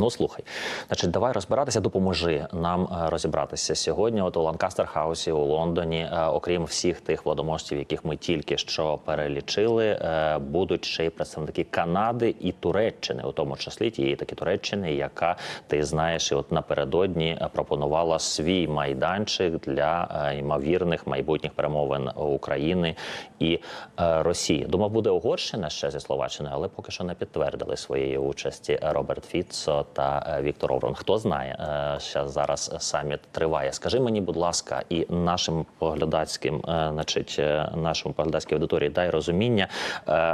Ну слухай, значить, давай розбиратися, допоможи нам е, розібратися сьогодні. От у Ланкастер Хаусі у Лондоні, е, окрім всіх тих владоможців, яких ми тільки що перелічили, е, будуть ще й представники Канади і Туреччини, у тому числі тієї таки Туреччини, яка ти знаєш, і от напередодні пропонувала свій майданчик для ймовірних майбутніх перемовин України і Росії. Думав, буде Угорщина ще зі Словаччиною, але поки що не підтвердили своєї участі Роберт Фіцо та е, Віктор Оврон. Хто знає, е, що зараз саміт триває. Скажи мені, будь ласка, і нашим поглядацьким, е, значить, нашому поглядацькій аудиторії дай розуміння.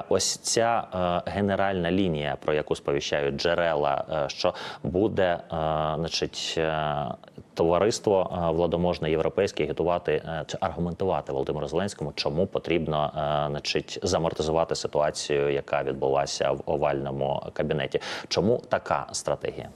Ось ця генеральна лінія, про яку сповіщають джерела, що буде, значить. Товариство владоможне європейське агітувати чи аргументувати Володимиру Зеленському, чому потрібно значить замортизувати ситуацію, яка відбулася в овальному кабінеті. Чому така стратегія? Е,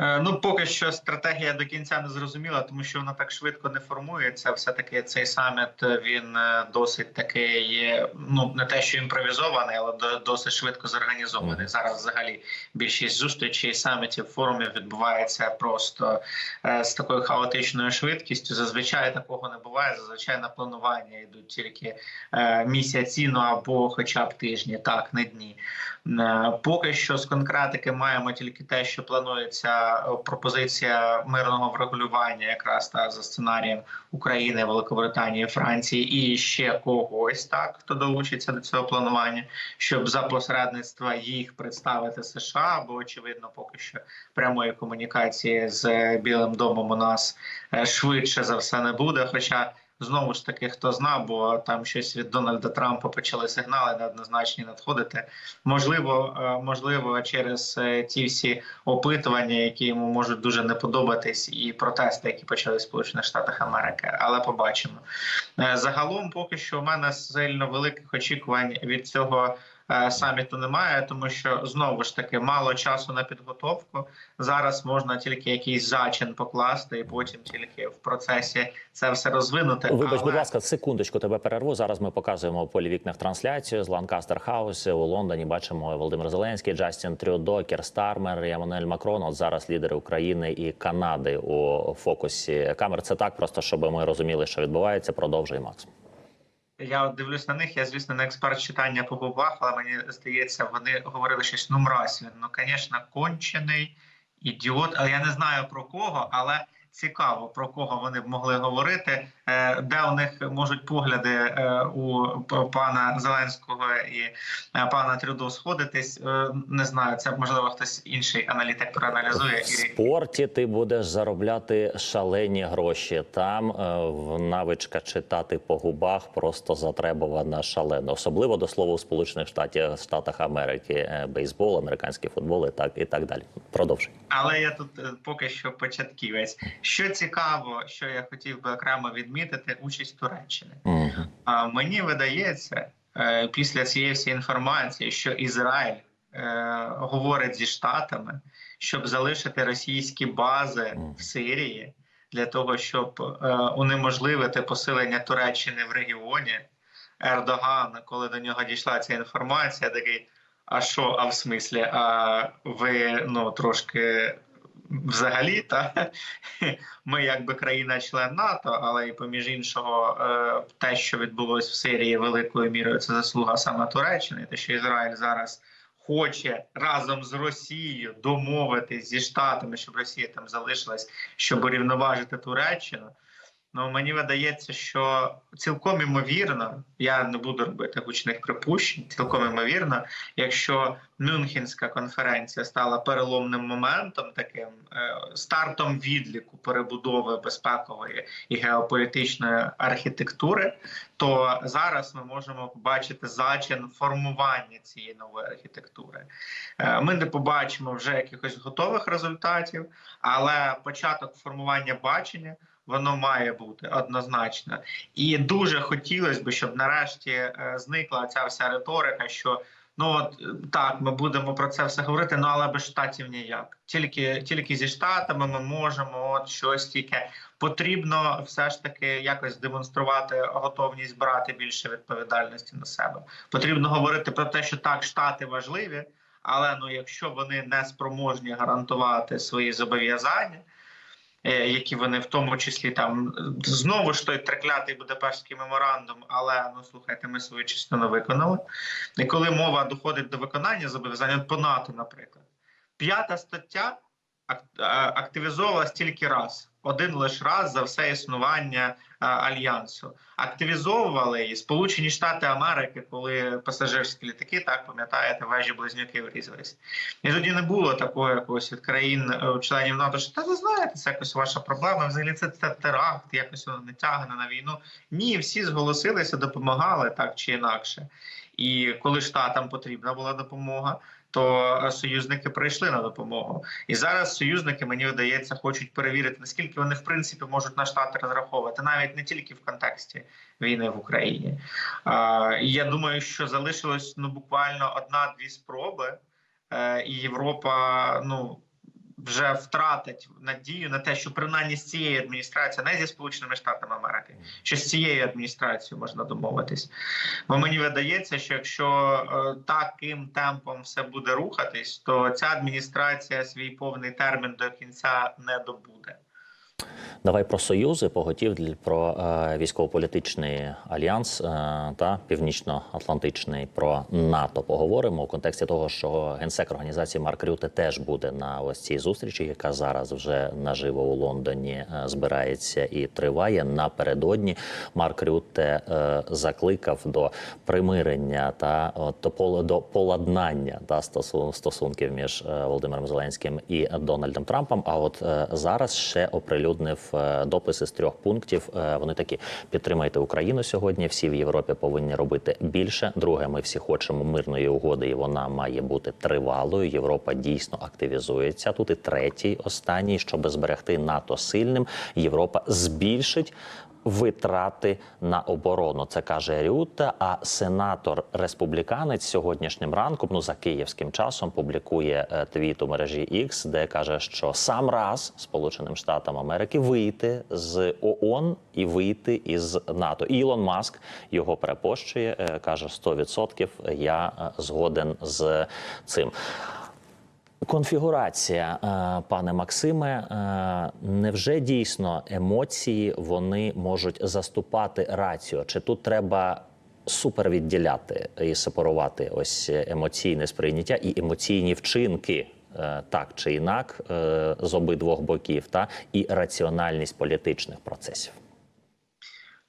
Ну, поки що стратегія до кінця не зрозуміла, тому що вона так швидко не формується. Все таки цей саміт е, він е, досить такий, е, ну не те, що імпровізований, але до- досить швидко зорганізований. Зараз взагалі більшість зустрічей, самітів, форумів відбувається просто е, з такою хаотичною швидкістю. Зазвичай такого не буває. Зазвичай на планування йдуть тільки е, місяці, ну або хоча б тижні, так не дні. Е, Поки що з конкретики маємо тільки те, що планується е, пропозиція мирного врегулювання, якраз та за сценарієм України, Великобританії, Франції і ще когось, так хто долучиться до цього планування, щоб за посередництва їх представити США, бо очевидно, поки що прямої комунікації з Білим домом у нас е, швидше за все не буде. Хоча Знову ж таки, хто зна, бо там щось від Дональда Трампа почали сигнали неоднозначні надходити. Можливо, е, можливо, через е, ті всі опитування, які йому можуть дуже не подобатись, і протести, які почали в Сполучених Штатах Америки, але побачимо. Е, Загалом, поки що, у мене сильно великих очікувань від цього. Е, Саміту немає, тому що знову ж таки мало часу на підготовку. Зараз можна тільки якийсь зачин покласти, і потім тільки в процесі це все розвинути. Вибач, Але- будь ласка, секундочку, тебе перерву. Зараз ми показуємо полі вікнах трансляцію з Ланкастер Хаус у Лондоні. Бачимо Володимир Зеленський, Джастін Трюдо, Кір Стармер, Еммануель Макрон. От зараз лідери України і Канади у фокусі камер. Це так, просто щоб ми розуміли, що відбувається. Продовжуй Макс. Я дивлюсь на них. Я звісно не експерт читання по бобах, але мені здається, вони говорили щось ну мразь він. Ну, звісно, кончений ідіот. Але я не знаю про кого, але цікаво про кого вони б могли говорити. Е, Де у них можуть погляди е, у пана Зеленського і е, пана Трюдо сходитись? Не знаю, це можливо хтось інший аналітик проаналізує В спорті ти будеш заробляти шалені гроші. Там навичка читати по губах просто затребувана шалено. Особливо до слова у Сполучених Штатів Штатах Америки, бейсбол, американський футбол і так і так далі. Продовжуй. Але я тут поки що початківець. Що цікаво, що я хотів би окремо відмітити, участь Туреччини. Мгм. А мені видається е, після цієї всієї інформації, що Ізраїль е, говорить зі штатами, щоб залишити російські бази в Сирії для того, щоб е, унеможливити посилення Туреччини в регіоні. Ердоган, коли до нього дійшла ця інформація, такий. А що, а в смислі, а ви ну трошки взагалі, та ми якби країна-член НАТО, але і поміж іншого, е, те, що відбулось в Сирії, великою мірою це заслуга саме Туреччини, те, що Ізраїль зараз хоче разом з Росією домовитись зі штатами, щоб Росія там залишилась, щоб урівноважити Туреччину. Ну мені видається, що цілком імовірно, я не буду робити гучних припущень. Цілком імовірно, якщо Мюнхенська конференція стала переломним моментом, таким е, стартом відліку перебудови безпекової і геополітичної архітектури, то зараз ми можемо побачити зачин формування цієї нової архітектури. Е, Ми не побачимо вже якихось готових результатів, але початок формування бачення. Воно має бути однозначно, і дуже хотілося б, щоб нарешті е, зникла ця вся риторика, що ну от так, ми будемо про це все говорити, ну але без штатів ніяк. Тільки тільки зі штатами ми можемо от щось тільки потрібно все ж таки якось демонструвати готовність брати більше відповідальності на себе. Потрібно говорити про те, що так, штати важливі, Але ну, якщо вони не спроможні гарантувати свої зобов'язання, які вони в тому числі там знову ж той треклятий Будапештський меморандум, але ну слухайте, ми свою частину виконали. І коли мова доходить до виконання зобов'язань по НАТО, наприклад, п'ята стаття е, активізовувалась тільки раз, один лише раз за все існування е, альянсу. Активізовували її Сполучені Штати Америки, коли пасажирські літаки, так пам'ятаєте, вежі близнюки врізались. І тоді не було такого якогось від країн е, НАТО, що та ви знаєте, це якось ваша проблема. Взагалі це теракт, якось воно не тягне на війну. Ні, всі зголосилися, допомагали так чи інакше. І коли штатам потрібна була допомога, то е, союзники прийшли на допомогу. І зараз союзники, мені вдається хочуть перевірити, наскільки вони в принципі можуть на штати розраховувати, навіть не тільки в контексті війни в Україні. Я думаю, що залишилось ну буквально одна-дві спроби, е, і Європа ну. Вже втратить надію на те, що принаймні з цієї адміністрації, не зі сполученими штатами Америки, що з цією адміністрацією можна домовитись. Бо мені видається, що якщо е, таким темпом все буде рухатись, то ця адміністрація свій повний термін до кінця не добуде. Давай про союзи поготів про е, військово-політичний альянс е, та північно-атлантичний про НАТО поговоримо у контексті того, що генсек організації Марк Рюте теж буде на ось цій зустрічі, яка зараз вже наживо у Лондоні е, збирається і триває. Напередодні Марк Рюте е, закликав до примирення та до до поладнання та стосун- стосунків між е, Володимиром Зеленським і Дональдом Трампом. А от е, зараз ще оприлюднив е, дописи з трьох пунктів. Е, Вони такі: підтримайте Україну сьогодні. Всі в Європі повинні робити більше. Друге, ми всі хочемо мирної угоди, і вона має бути тривалою. Європа дійсно активізується. Тут і третій, останній, щоб зберегти НАТО сильним. Європа збільшить витрати на оборону. Це каже Рюта. А сенатор республіканець сьогоднішнім ранком, ну за київським часом, публікує е, твіт у мережі X, де каже, що сам раз Сполученим Штатам Америки вийти з ООН і вийти із НАТО. Ілон Маск його перепощує, е, каже 100% Я е, згоден з цим. Конфігурація, е, пане Максиме, е, невже дійсно емоції вони можуть заступати раціо? Чи тут треба супер відділяти і сепарувати ось емоційне сприйняття і емоційні вчинки? е, Так чи інак, з обидвох боків, та і раціональність політичних процесів.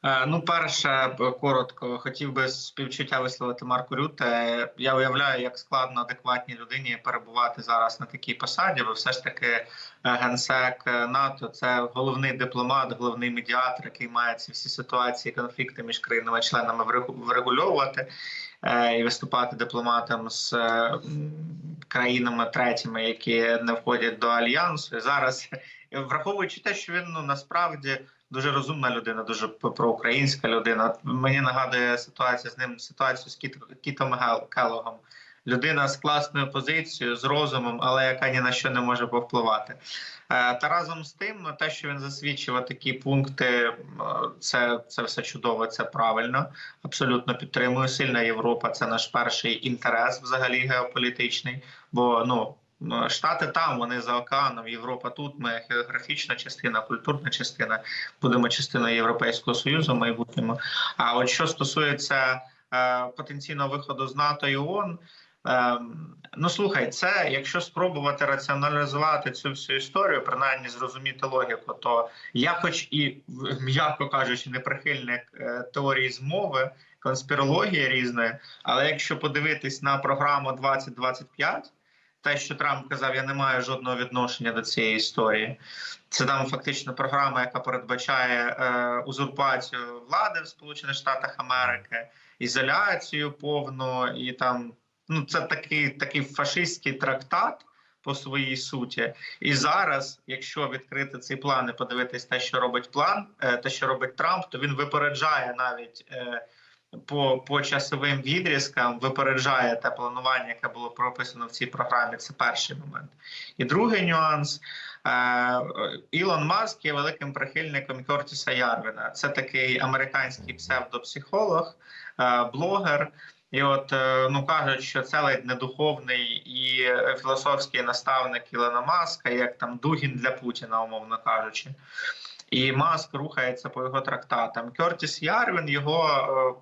Е, Ну, перше, коротко, хотів би співчуття висловити Марку Рюте. Я уявляю, як складно адекватній людині перебувати зараз на такій посаді, бо все ж таки е, генсек е, НАТО це головний дипломат, головний медіатор, який має ці всі ситуації, конфлікти між країнами-членами врегу- врегульовувати і виступати дипломатом з країнами третіми, які не входять до альянсу. І зараз, враховуючи те, що він ну насправді дуже розумна людина, дуже проукраїнська людина. Мені нагадує ситуація з ним ситуацію з Кіт, Кітом Келлогом. Людина з класною позицією, з розумом, але яка ні на що не може повпливати. Е, Та разом з тим, те, що він засвідчив такі пункти, е, це, це все чудово, це правильно. Абсолютно підтримую. Сильна Європа це наш перший інтерес, взагалі геополітичний. Бо Ну, Штати там, вони за океаном, Європа тут. Ми географічна частина, культурна частина, будемо частиною Європейського союзу в майбутньому. А от що стосується е, потенційного виходу з НАТО і ООН, е, ну слухай, це якщо спробувати раціоналізувати цю всю історію, принаймні зрозуміти логіку, то я, хоч і м'яко кажучи, не прихильник е, теорії змови, конспірології різної, але якщо подивитись на програму 2025, те, що Трамп казав, я не маю жодного відношення до цієї історії. Це там фактично програма, яка передбачає е, узурпацію влади в Сполучених Штатах Америки, ізоляцію повну і там. Ну, це такий такий фашистський трактат по своїй суті. І зараз, якщо відкрити цей план і подивитись те, що робить план, е, те, що робить Трамп, то він випереджає навіть. По, по часовим відрізкам випереджає те планування, яке було прописано в цій програмі. Це перший момент. І другий нюанс. Е, Ілон Маск є великим прихильником Кортіса Ярвіна. Це такий американський псевдопсихолог, е, блогер. І от е, ну кажуть, що це ледь не духовний і філософський наставник Ілона Маска, як там Дугін для Путіна, умовно кажучи. І Маск рухається по його трактатам. Кертіс Ярвін, його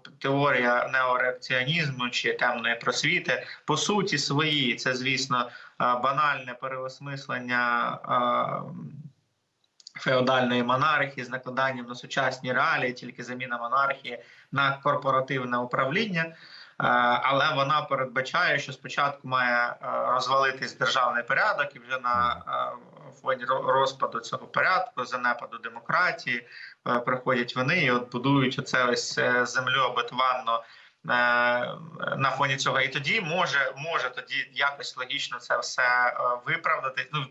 е, теорія неореакціонізму чи темної просвіти, по суті свої. Це, звісно, е, банальне переосмислення. е, Феодальної монархії з накладанням на сучасні реалії, тільки заміна монархії на корпоративне управління. Але вона передбачає, що спочатку має розвалитись державний порядок, і вже на е, фоні розпаду цього порядку, занепаду демократії, е, приходять вони і от будують оце ось е, землю обетованну е, на фоні цього. І тоді може, може тоді якось логічно це все виправдати. Ну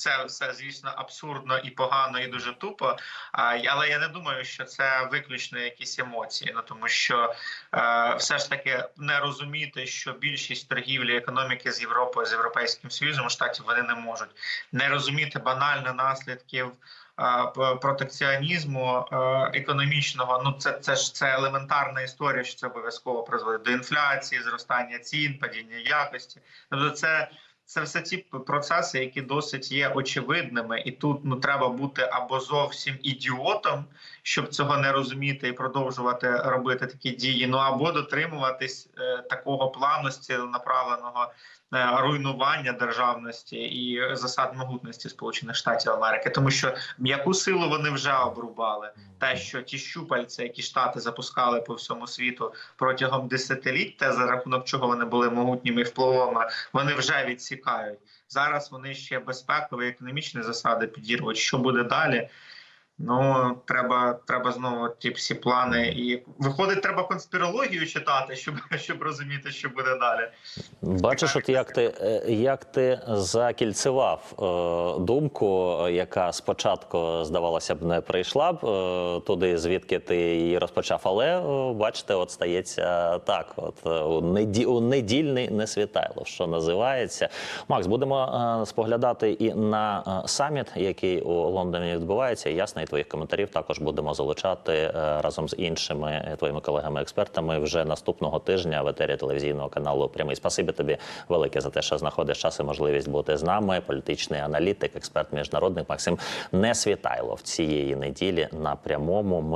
це все, звісно, абсурдно і погано, і дуже тупо. Але я не думаю, що це виключно якісь емоції. Ну тому що е, все ж таки не розуміти, що більшість торгівлі економіки з Європою, з Європейським Союзом штатів вони не можуть не розуміти банально наслідків. е, Протекціонізму е, економічного, ну це це ж це елементарна історія, що це обов'язково призводить до інфляції, зростання цін, падіння якості. Тобто, це це все ті процеси, які досить є очевидними, і тут ну треба бути або зовсім ідіотом, щоб цього не розуміти і продовжувати робити такі дії. Ну або дотримуватись е, такого плану ціленаправленого е, руйнування державності і засад могутності Сполучених Штатів Америки, тому що м'яку силу вони вже обрубали. Те, що ті щупальця, які штати запускали по всьому світу протягом десятиліть, те за рахунок чого вони були могутніми і впливовими, вони вже відсікають. Зараз вони ще безпекові економічні засади підірвуть. Що буде далі? Ну треба, треба знову ті всі плани. І виходить, треба конспірологію читати, щоб щоб розуміти, що буде далі. Бачиш, от як ти е, як ти закільцевав е, думку, яка спочатку здавалося б не прийшла б е, туди, звідки ти її розпочав. Але бачите, от стається так. От у, неді, у недільний не світайло, що називається. Макс, будемо споглядати і на саміт, який у Лондоні відбувається. І твоїх коментарів також будемо залучати е, разом з іншими е, твоїми колегами-експертами вже наступного тижня в етері телевізійного каналу Прямий. Спасибі тобі велике за те, що знаходиш час і можливість бути з нами. Політичний аналітик, експерт міжнародних Максим Несвітайлов цієї неділі на прямому.